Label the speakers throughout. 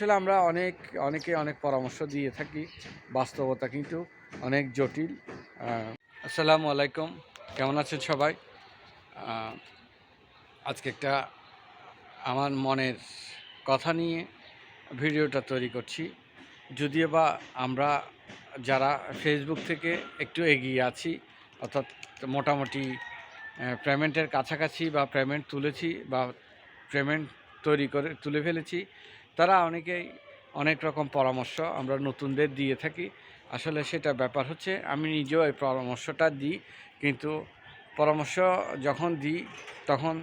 Speaker 1: আসলে আমরা অনেক, অনেকে অনেক পরামর্শ দিয়ে থাকি, বাস্তবতা কিন্তু অনেক জটিল। আসসালামু আলাইকুম, কেমন আছেন সবাই? আজকে একটা আমার মনের কথা নিয়ে ভিডিওটা তৈরি করছি। যদিও বা আমরা যারা ফেসবুক থেকে একটু এগিয়ে আছি, অর্থাৎ মোটামুটি পেমেন্টের কাছাকাছি বা পেমেন্ট তুলেছি বা পেমেন্ট তৈরি করে, তুলে ফেলেছি তারা অনেকেই অনেক রকম পরামর্শ আমরা নতুনদের দিয়ে থাকি। আসলে সেটা ব্যাপার হচ্ছে, আমি নিজেও এই পরামর্শটা দিই, কিন্তু পরামর্শ যখন দিই, তখন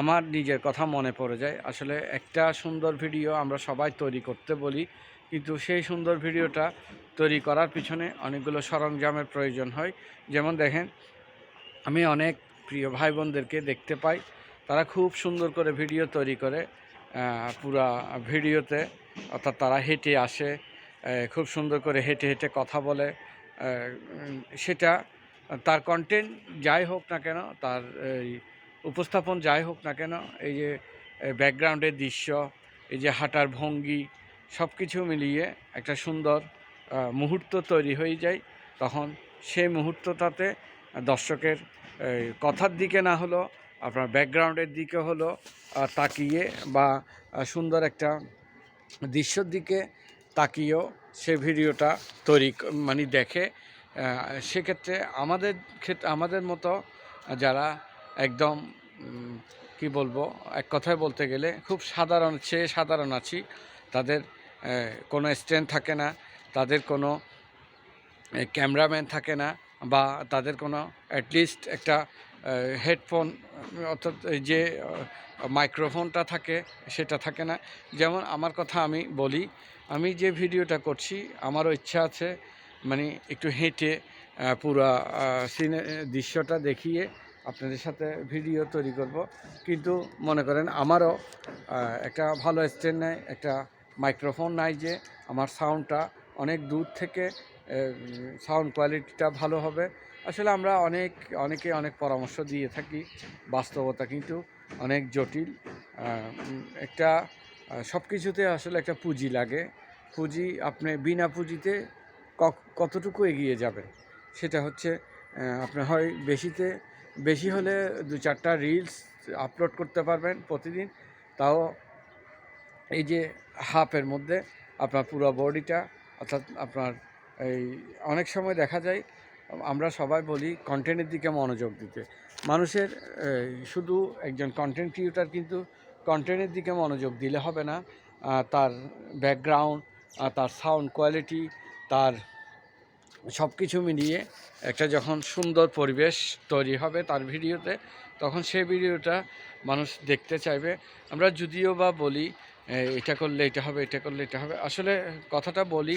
Speaker 1: আমার নিজের কথা মনে পড়ে যায়। আসলে একটা সুন্দর ভিডিও আমরা সবাই তৈরি করতে বলি, কিন্তু সেই সুন্দর ভিডিওটা তৈরি করার পিছনে অনেকগুলো সরঞ্জামের প্রয়োজন হয়। যেমন দেখেন, আমি অনেক প্রিয় ভাই বোনদেরকে দেখতে পাই, তারা খুব সুন্দর করে ভিডিও তৈরি করে। পুরা ভিডিওতে, অর্থাৎ তারা হেঁটে আসে খুব সুন্দর করে হেঁটে হেঁটে কথা বলে সেটা তার কন্টেন্ট যাই হোক না কেন, তার উপস্থাপন যাই হোক না কেন, এই যে ব্যাকগ্রাউন্ডের দৃশ্য, এই যে হাঁটার ভঙ্গি সব কিছু মিলিয়ে একটা সুন্দর মুহূর্ত তৈরি হয়ে যায়। তখন সেই মুহূর্তটাতে দর্শকের কথার দিকে না হলো আপনার ব্যাকগ্রাউন্ডের দিকে হলো তাকিয়ে বা সুন্দর একটা দৃশ্যর দিকে তাকিয়েও সে ভিডিওটা তৈরি মানে দেখে সেক্ষেত্রে আমাদের ক্ষেত্রে আমাদের মতো যারা একদম কি বলব, এক কথায় বলতে গেলে খুব সাধারণ, সে সাধারণ আছি, তাদের কোনো স্ট্যান্ড থাকে না, তাদের কোনো ক্যামেরাম্যান থাকে না বা তাদের কোনো অ্যাটলিস্ট একটা হেডফোন অর্থাৎ যে মাইক্রোফোনটা থাকে, সেটা থাকে না। যেমন আমার কথা আমি বলি, আমি যে ভিডিওটা করছি, আমারও ইচ্ছা আছে মানে একটু হেঁটে পুরা সিনে, দৃশ্যটা দেখিয়ে আপনাদের সাথে ভিডিও তৈরি করব। কিন্তু মনে করেন আমারও একটা ভালো স্ট্যান্ড নেই, একটা মাইক্রোফোন নাই যে, আমার সাউন্ডটা অনেক দূর থেকে সাউন্ড কোয়ালিটিটা ভালো হবে। আসলে আমরা অনেক, অনেকে অনেক পরামর্শ দিয়ে থাকি, বাস্তবতা কিন্তু অনেক জটিল। একটা সব কিছুতে আসলে একটা পুঁজি লাগে। পুঁজি আপনি বিনা পুঁজিতে কতটুকু এগিয়ে যাবেন সেটা হচ্ছে আপনি হয় বেশিতে, বেশি হলে দু চারটা রিলস আপলোড করতে পারবেন প্রতিদিন। তাও এই যে হাফের মধ্যে আপনার পুরো বডিটা অর্থাৎ আপনার এই, অনেক সময় দেখা যায় আমরা সবাই বলি কন্টেন্টের দিকে মনোযোগ দিতে। মানুষের শুধু একজন কন্টেন্ট ক্রিয়েটার কিন্তু কন্টেন্টের দিকে মনোযোগ দিলে হবে না। তার ব্যাকগ্রাউন্ড তার সাউন্ড কোয়ালিটি তার সব কিছু মিলিয়ে একটা যখন সুন্দর পরিবেশ তৈরি হবে তার ভিডিওতে, তখন সেই ভিডিওটা মানুষ দেখতে চাইবে। আমরা যদিও বা বলি এটা করলে এটা হবে, এটা করলে এটা হবে। আসলে কথাটা বলি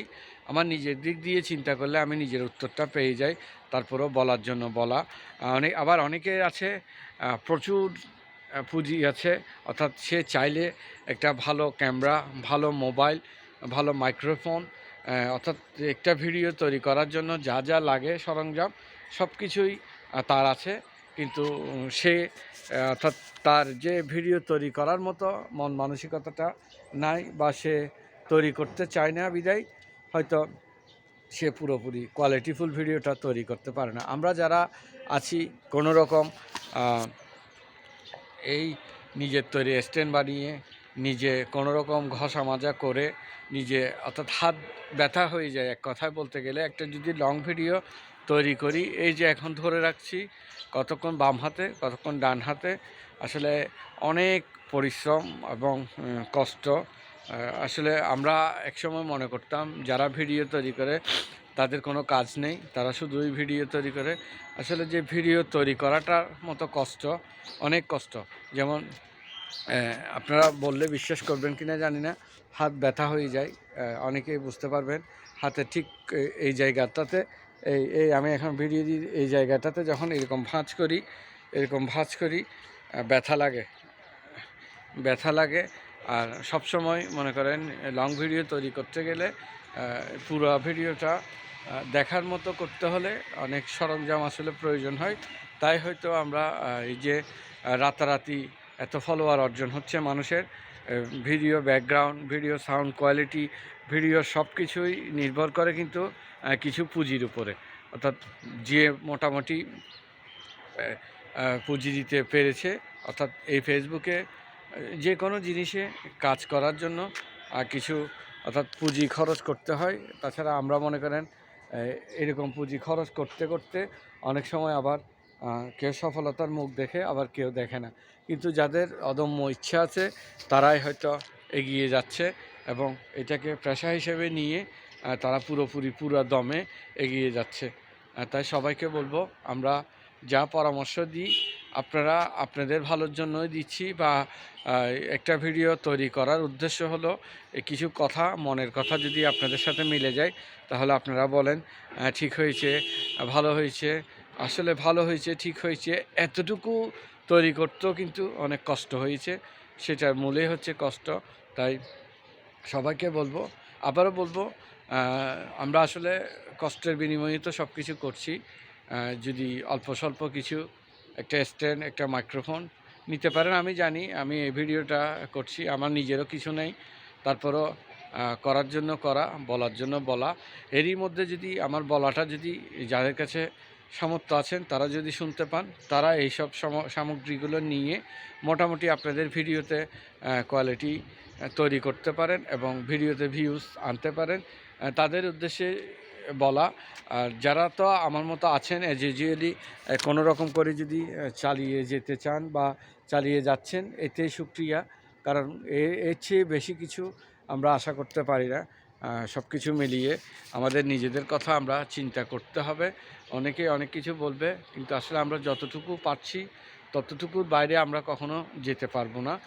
Speaker 1: আমার নিজের দিক দিয়ে চিন্তা করলে আমি নিজের উত্তরটা পেয়ে যাই, তারপরেও বলার জন্য বলা। অনেক, আবার অনেকে আছে প্রচুর পুঁজি আছে, অর্থাৎ সে চাইলে একটা ভালো ক্যামেরা, ভালো মোবাইল, ভালো মাইক্রোফোন অর্থাৎ একটা ভিডিও তৈরি করার জন্য যা যা লাগে সরঞ্জাম সব কিছুই তার আছে। কিন্তু সে অর্থাৎ তার যে ভিডিও তৈরি করার মতো মন মানসিকতাটা নাই বা সে তৈরি করতে চায় না বিদায়। হয়তো সে পুরোপুরি কোয়ালিটিফুল ভিডিওটা তৈরি করতে পারে না। আমরা যারা আছি কোনো রকম এই নিজের তৈরি স্ট্যান্ড বানিয়ে, নিজে কোনো রকম ঘষা মাজা করে, নিজে অর্থাৎ হাত ব্যথা হয়ে যায় এক কথায় বলতে গেলে, একটা যদি লং ভিডিও তৈরি করি, এই যে এখন ধরে রাখছি, কতক্ষণ বাম হাতে, কতক্ষণ ডান হাতে, আসলে অনেক পরিশ্রম এবং কষ্ট আসলে আমরা একসময় মনে করতাম, যারা ভিডিও তৈরি করে, তাদের কোনো কাজ নেই। তারা শুধুই ভিডিও তৈরি করে। আসলে যে ভিডিও তৈরি করাটার মতো কষ্ট, অনেক কষ্ট। যেমন আপনারা বললে বিশ্বাস করবেন কি না জানি না। হাত ব্যথা হয়ে যায় অনেকেই বুঝতে পারবেন। হাতে ঠিক এই জায়গাটাতে, এই এই আমি এখন ভিডিও দিই, এই জায়গাটাতে যখন এরকম ভাঁজ করি, এরকম ভাঁজ করি ব্যথা লাগে। ব্যথা লাগে আর সব সময় মনে করেন লং ভিডিও তৈরি করতে গেলে পুরো ভিডিওটা দেখার মতো করতে হলে অনেক সরঞ্জাম আসলে প্রয়োজন হয়। তাই হয়তো আমরা এই যে রাতারাতি এত ফলোয়ার অর্জন হচ্ছে মানুষের video background video sound quality video সব কিছুই নির্ভর করে কিন্তু কিছু পুঁজির উপরে। অর্থাৎ যে মোটামুটি পুঁজি দিতে পেরেছে, অর্থাৎ এই ফেসবুকে যে কোনো জিনিসে কাজ করার জন্য কিছু অর্থাৎ পুঁজি খরচ করতে হয়। তাছাড়া আমরা মনে করেন এরকম পুঁজি খরচ করতে করতে অনেক সময় আবার কেউ সফলতার মুখ দেখে, আবার কেউ দেখে না। কিন্তু যাদের অদম্য ইচ্ছা আছে, তারাই হয়তো এগিয়ে যাচ্ছে এবং এটাকে পেশা হিসেবে নিয়ে তারা পুরোপুরি পুরো দমে এগিয়ে যাচ্ছে। তাই সবাইকে বলব, আমরা যা পরামর্শ দিই আপনারা আপনাদের ভালোর জন্যই দিচ্ছি বা একটা ভিডিও তৈরি করার উদ্দেশ্য হলো কিছু কথা, মনের কথা যদি আপনাদের সাথে মিলে যায়, তাহলে আপনারা বলেন ঠিক হয়েছে ভালো হয়েছে, আসলে ভালো হয়েছে, ঠিক হয়েছে, এতটুকু তৈরি করতেও কিন্তু অনেক কষ্ট হয়েছে, সেটার মূলেই হচ্ছে কষ্ট, তাই সবাইকে বলব, আবারও বলব আমরা আসলে কষ্টের বিনিময়ে তো সব কিছু করছি যদি অল্প স্বল্প কিছু একটা স্ট্যান্ড, একটা মাইক্রোফোন নিতে পারেন, আমি জানি, আমি এই ভিডিওটা করছি, আমার নিজেরও কিছু নেই, তারপরও করার জন্য করা, বলার জন্য বলা, এরই মধ্যে যদি আমার বলাটা যদি যাদের কাছে সামর্থ্য আছেন, তারা যদি শুনতে পান, তারা এইসব সাম- সামগ্রীগুলো নিয়ে মোটামুটি আপনাদের ভিডিওতে কোয়ালিটি তৈরি করতে পারেন এবং ভিডিওতে ভিউজ আনতে পারেন তাদের উদ্দেশ্যে বলা। আর যারা তো আমার মতো আছেন অ্যাজ ইউজুয়ালি কোনো রকম করে যদি চালিয়ে যেতে চান বা চালিয়ে যাচ্ছেন, এতেই সুক্রিয়া। কারণ এ- এর চেয়ে বেশি কিছু আমরা আশা করতে পারি না। সব কিছু মিলিয়ে আমাদের নিজেদের কথা আমরা চিন্তা করতে হবে। অনেকে অনেক কিছু বলবে, কিন্তু আসলে আমরা যতটুকু পারছি, ততটুকুর বাইরে আমরা কখনো যেতে পারব না।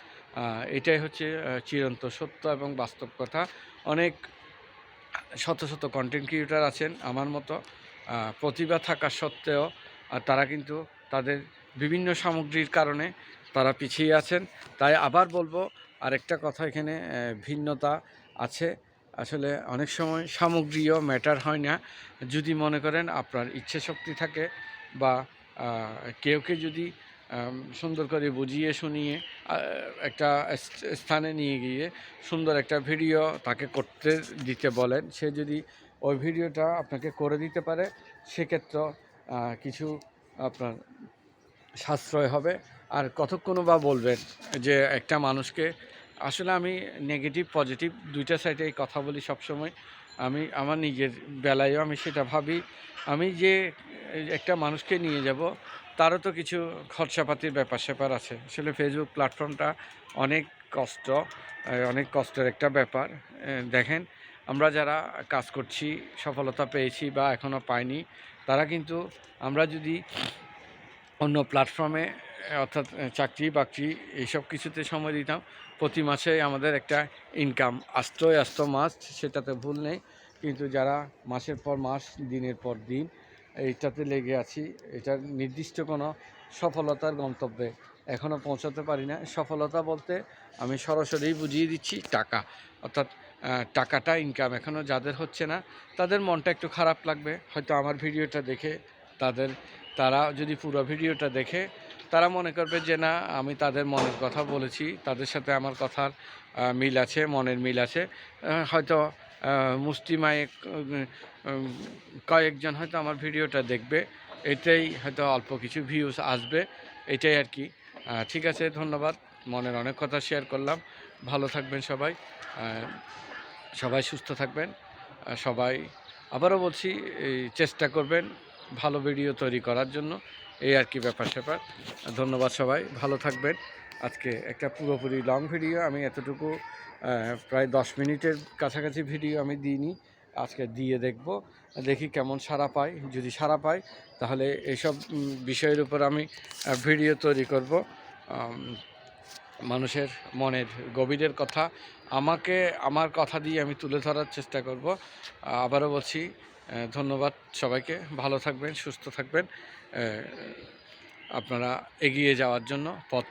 Speaker 1: এটাই হচ্ছে চিরন্ত সত্য এবং বাস্তব কথা। অনেক শত শত কন্টেন্ট ক্রিয়েটার আছেন আমার মতো। প্রতিভা থাকা সত্ত্বেও তারা কিন্তু তাদের বিভিন্ন সামগ্রীর কারণে তারা পিছিয়ে আছেন। তাই আবার বলব, আরেকটা কথা এখানে ভিন্নতা আছে। আসলে অনেক সময় সামগ্রীও ম্যাটার হয় না। যদি মনে করেন আপনার ইচ্ছে শক্তি থাকে বা কেউকে যদি সুন্দর করে বুঝিয়ে শুনিয়ে একটা স্থানে নিয়ে গিয়ে সুন্দর একটা ভিডিও তাকে করতে দিতে বলেন। সে যদি ওই ভিডিওটা আপনাকে করে দিতে পারে সেক্ষেত্রে কিছু আপনার সাশ্রয় হবে। আর কতক্ষণ বা বলবেন যে একটা মানুষকে, আসলে আমি নেগেটিভ পজিটিভ দুইটা সাইডে কথা বলি সবসময়। আমি, আমার নিজের বেলায়ও আমি সেটা ভাবি। আমি যে একটা মানুষকে নিয়ে যাব, তারও তো কিছু খরচাপাতির ব্যাপার স্যাপার আছে। আসলে ফেসবুক প্ল্যাটফর্মটা অনেক কষ্ট অনেক কষ্টের একটা ব্যাপার। দেখেন, আমরা যারা কাজ করছি, সফলতা পেয়েছি বা এখনও পাইনি, তারা কিন্তু আমরা যদি অন্য প্ল্যাটফর্মে অর্থাৎ চাকরি বাকরি এইসব কিছুতে সময় দিতাম। প্রতি মাসে আমাদের একটা ইনকাম আসতোই আসতো মাস, সেটাতে ভুল নেই। কিন্তু যারা মাসের পর মাস, দিনের পর দিন, এইটাতে লেগে আছি, এটার নির্দিষ্ট কোনো সফলতার গন্তব্যে এখনও পৌঁছাতে পারি না। সফলতা বলতে আমি সরাসরি বুঝিয়ে দিচ্ছি, টাকা। অর্থাৎ টাকাটা ইনকাম এখনও যাদের হচ্ছে না, তাদের মনটা একটু খারাপ লাগবে। হয়তো আমার ভিডিওটা দেখে তাদের তারা যদি পুরো ভিডিওটা দেখে, তারা মনে করবে যে না, আমি তাদের মনের কথা বলেছি, তাদের সাথে আমার কথার মিল আছে, মনের মিল আছে। হয়তো মুষ্টিমায় কয়েকজন হয়তো আমার ভিডিওটা দেখবে এটাই হয়তো অল্প কিছু ভিউজ আসবে, এটাই আর কি। ঠিক আছে, ধন্যবাদ। মনের অনেক কথা শেয়ার করলাম। ভালো থাকবেন সবাই সবাই সুস্থ থাকবেন। সবাই, আবারও বলছি চেষ্টা করবেন ভালো ভিডিও তৈরি করার জন্য। এই আর কি ব্যাপার স্যাপার। ধন্যবাদ সবাই, ভালো থাকবেন। আজকে একটা পুরোপুরি লং ভিডিও আমি এতটুকু প্রায় দশ মিনিটের কাছাকাছি ভিডিও আমি দিইনি। আজকে দিয়ে দেখব, দেখি কেমন সাড়া পাই। যদি সাড়া পাই, তাহলে এইসব বিষয়ের উপর আমি ভিডিও তৈরি করব। মানুষের মনের গভীরের কথা। আমাকে, আমার কথা দিয়ে আমি তুলে ধরার চেষ্টা করব। আবারও বলছি ধন্যবাদ সবাইকে। ভালো থাকবেন সুস্থ থাকবেন। আপনারা এগিয়ে যাওয়ার জন্য পথ